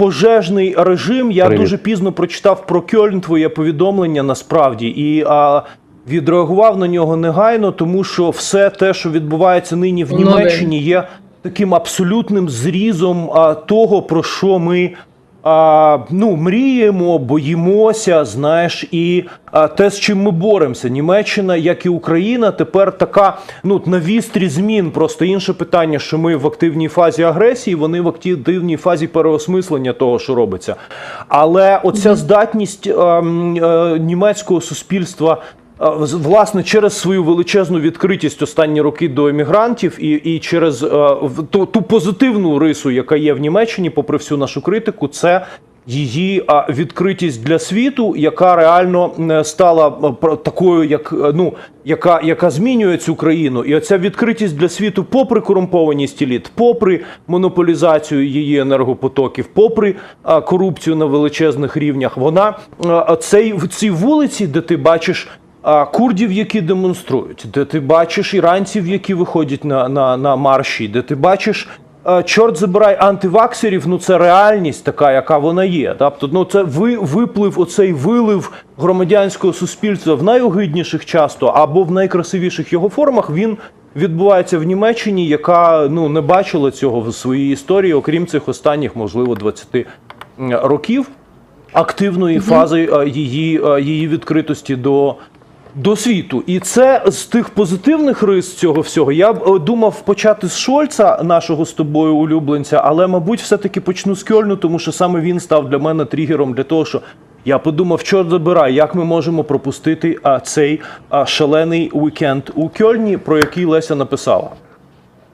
пожежний режим. Я Привіт. дуже пізно прочитав про Кьольн твоє повідомлення насправді і а, відреагував на нього негайно, тому що все те, що відбувається нині в Німеччині, є таким абсолютним зрізом а, того, про що ми. А, ну, мріємо, боїмося, знаєш, і а, те, з чим ми боремося. Німеччина, як і Україна, тепер така ну на вістрі змін. Просто інше питання, що ми в активній фазі агресії, вони в активній фазі переосмислення того, що робиться. Але оця здатність ем, е, німецького суспільства. Власне, через свою величезну відкритість останні роки до емігрантів і, і через е, ту, ту позитивну рису, яка є в Німеччині, попри всю нашу критику, це її відкритість для світу, яка реально стала такою, як е, ну яка, яка змінює цю країну, і оця відкритість для світу, попри корумпованість еліт, попри монополізацію її енергопотоків, попри корупцію на величезних рівнях, вона цей в цій вулиці, де ти бачиш. А курдів, які демонструють, де ти бачиш іранців, які виходять на, на, на марші, де ти бачиш чорт забирай антиваксерів, ну це реальність така, яка вона є. Тобто, ну це ви виплив, оцей вилив громадянського суспільства в найогидніших часто або в найкрасивіших його формах. Він відбувається в Німеччині, яка ну не бачила цього в своїй історії, окрім цих останніх, можливо, 20 років активної фази е, її, е, її відкритості до. До світу, і це з тих позитивних рис цього всього. Я б е, думав почати з Шольца, нашого з тобою улюбленця, але мабуть, все-таки почну з Кьольну, тому що саме він став для мене тригером для того, що я подумав, чорт забирай, як ми можемо пропустити а, цей а, шалений уікенд у Кьольні, про який Леся написала.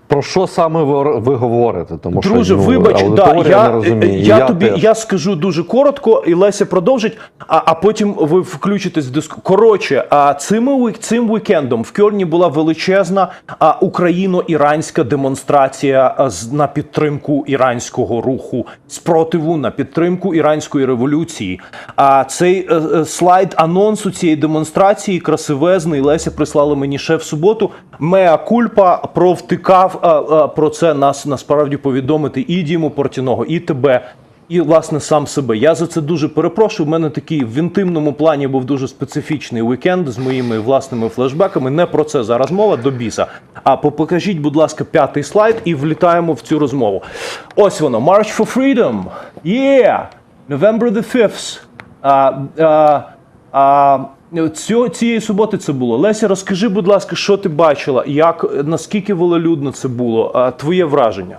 Про що саме ви, ви говорите? Тому Друже, що ну, вибач, да, я, розуміє. я, тобі теж. я скажу дуже коротко, і Леся продовжить, а, а потім ви включитесь в диску. Коротше, а уік- цим вікендом в Кьольні була величезна а, україно-іранська демонстрація а, з- на підтримку іранського руху спротиву, на підтримку іранської революції. А цей е, е, слайд анонсу цієї демонстрації красивезний. Леся прислала мені ще в суботу. Меа кульпа провтикав а, а, про це нас насправді повідомити і Діму Портіного, і тебе. І власне сам себе. Я за це дуже перепрошую. У мене такий в інтимному плані був дуже специфічний вікенд з моїми власними флешбеками. Не про це зараз мова до біса. А покажіть, будь ласка, п'ятий слайд і влітаємо в цю розмову. Ось воно. March for Freedom. Yeah! November the 5th. А, а, а, цю, цієї суботи це було. Леся, розкажи, будь ласка, що ти бачила? Як наскільки волелюдно це було? А, твоє враження?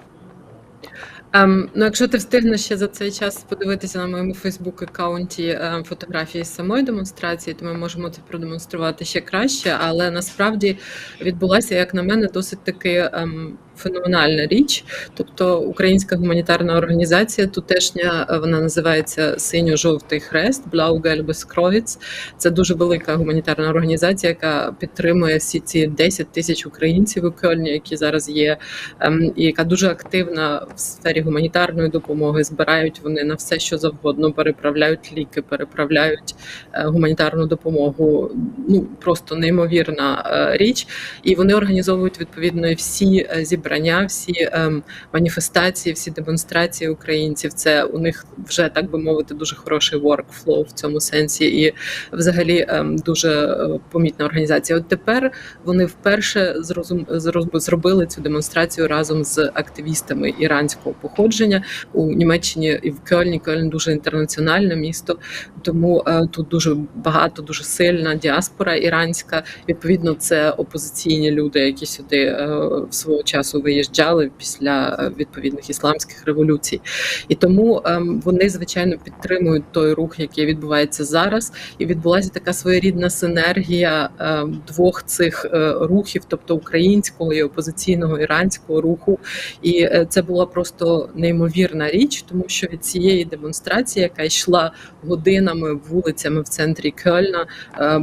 Ем, ну, якщо ти встигнеш ще за цей час подивитися на моєму Фейсбук аккаунті ем, фотографії з самої демонстрації, то ми можемо це продемонструвати ще краще. Але насправді відбулася, як на мене, досить таки ем, феноменальна річ. Тобто Українська гуманітарна організація тутешня, е, вона називається Синьо-жовтий хрест, Блаугельбескровіц. Це дуже велика гуманітарна організація, яка підтримує всі ці 10 тисяч українців у Кельні, які зараз є, ем, і яка дуже активна в сфері гуманітарної допомоги. Збирають вони на все, що завгодно, переправляють ліки, переправляють е, гуманітарну допомогу. Ну просто неймовірна е, річ. І вони організовують відповідно всі е, зібрання, всі ем, маніфестації, всі демонстрації українців. Це у них вже так би мовити дуже хороший workflow в цьому сенсі, і взагалі ем, дуже е, помітна організація. От тепер вони вперше зрозум... зроз- зробили цю демонстрацію разом з активістами іранського походження у Німеччині і в Кельні. Кельн дуже інтернаціональне місто, тому е, тут дуже багато, дуже сильна діаспора іранська. Відповідно, це опозиційні люди, які сюди е, свого часу виїжджали після е, відповідних ісламських революцій. І тому ем, вони звичайно підтримують той рух, який відбувається зараз. І відбулася така своєрідна синергія ем, двох цих е, рухів, тобто українського і опозиційного іранського руху. І е, це була просто неймовірна річ, тому що від цієї демонстрації, яка йшла годинами вулицями в центрі Кельна,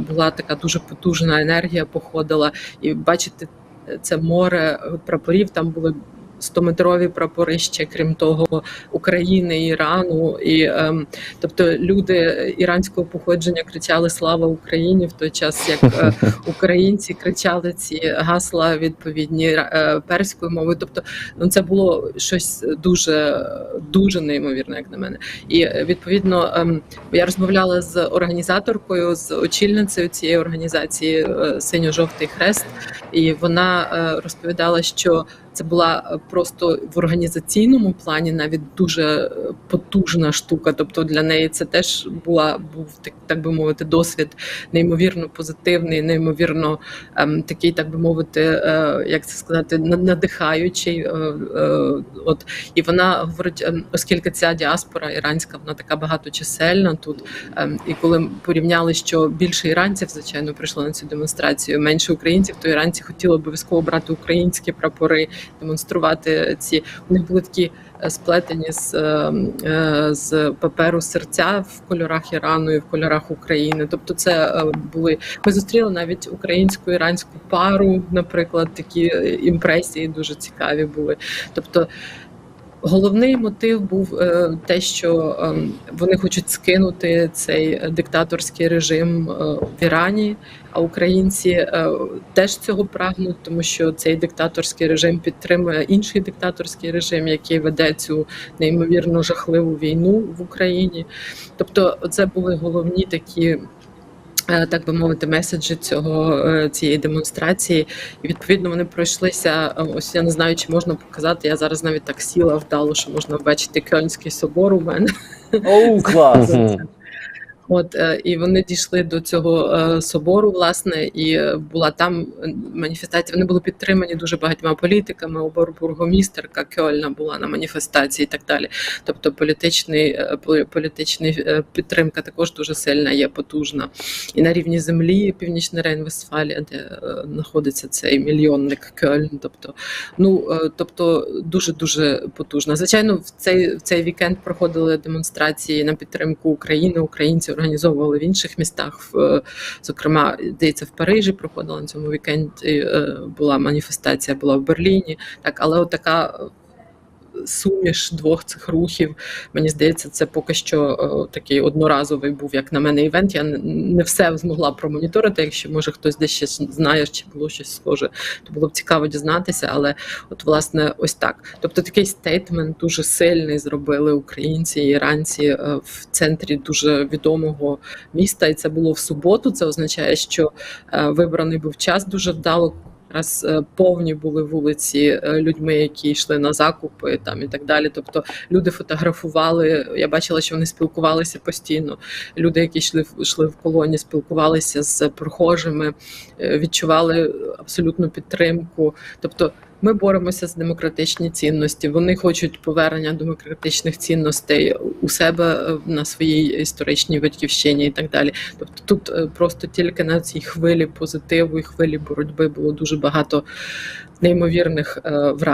була така дуже потужна енергія, походила. І бачите, це море прапорів. Там були 100-метрові прапори ще, крім того, України, Ірану. І ем, тобто люди іранського походження кричали Слава Україні в той час, як е, українці кричали ці гасла відповідні е, перською мовою. Тобто, ну це було щось дуже дуже неймовірне, як на мене. І е, відповідно ем, я розмовляла з організаторкою, з очільницею цієї організації е, Синьо-жовтий хрест, і вона е, розповідала, що це була е, просто в організаційному плані навіть дуже е, потужна штука. Тобто для неї це теж була був так, так би мовити, досвід неймовірно позитивний, неймовірно ем, такий, так би мовити, е, як це сказати, на- надихаючий. Е, е, от і вона говорить, ем, оскільки ця діаспора іранська, вона така багаточисельна тут. ем, і коли порівняли, що більше іранців, звичайно, прийшло на цю демонстрацію, менше українців, то іранці хотіли обов'язково брати українські прапори, демонструвати ці. У були такі е, сплетені з, е, е, з паперу серця в кольорах Ірану і в кольорах України. Тобто, це були ми зустріли навіть українську іранську пару, наприклад, такі імпресії дуже цікаві були. Тобто. Головний мотив був е, те, що е, вони хочуть скинути цей диктаторський режим е, в Ірані, а українці е, теж цього прагнуть, тому що цей диктаторський режим підтримує інший диктаторський режим, який веде цю неймовірно жахливу війну в Україні. Тобто, це були головні такі. Е, Так би мовити, меседжі цього е, цієї демонстрації, і відповідно вони пройшлися. е, Ось я не знаю, чи можна показати. Я зараз навіть так сіла вдало, що можна бачити Кельнський собор у мене. Оу, клас. От е, і вони дійшли до цього е, собору, власне, і була там маніфестація. Вони були підтримані дуже багатьма політиками. Обор бургомістерка Кьольна була на маніфестації і так далі. Тобто, політичний е, політичний підтримка також дуже сильна, є потужна. І на рівні землі Північна Рейн-Вестфалія, де знаходиться цей мільйонник Кьольн. Тобто, ну тобто дуже дуже потужна. Звичайно, в цей в цей вікенд проходили демонстрації на підтримку України. Українці організовували в інших містах. Зокрема, здається, в Парижі проходила на цьому вікенді. е, Була маніфестація, була в Берліні. Так, але от така. Суміш двох цих рухів, мені здається, це поки що е, такий одноразовий був, як на мене, івент. Я не, не все змогла промоніторити. Якщо може хтось десь ще знає, чи було щось схоже, то було б цікаво дізнатися. Але от власне ось так. Тобто такий стейтмент дуже сильний зробили українці і іранці е, в центрі дуже відомого міста. І це було в суботу. Це означає, що е, вибраний був час дуже вдало. Якраз е, повні були вулиці е, людьми, які йшли на закупи там і так далі. Тобто люди фотографували. Я бачила, що вони спілкувалися постійно. Люди, які йшли йшли в колоні, спілкувалися з прохожими, е, відчували абсолютну підтримку. Тобто, ми боремося за демократичні цінності. Вони хочуть повернення демократичних цінностей у себе е, на своїй історичній батьківщині і так далі. Тобто, тут е, просто тільки на цій хвилі позитиву і хвилі боротьби було дуже багато неймовірних е, вражень.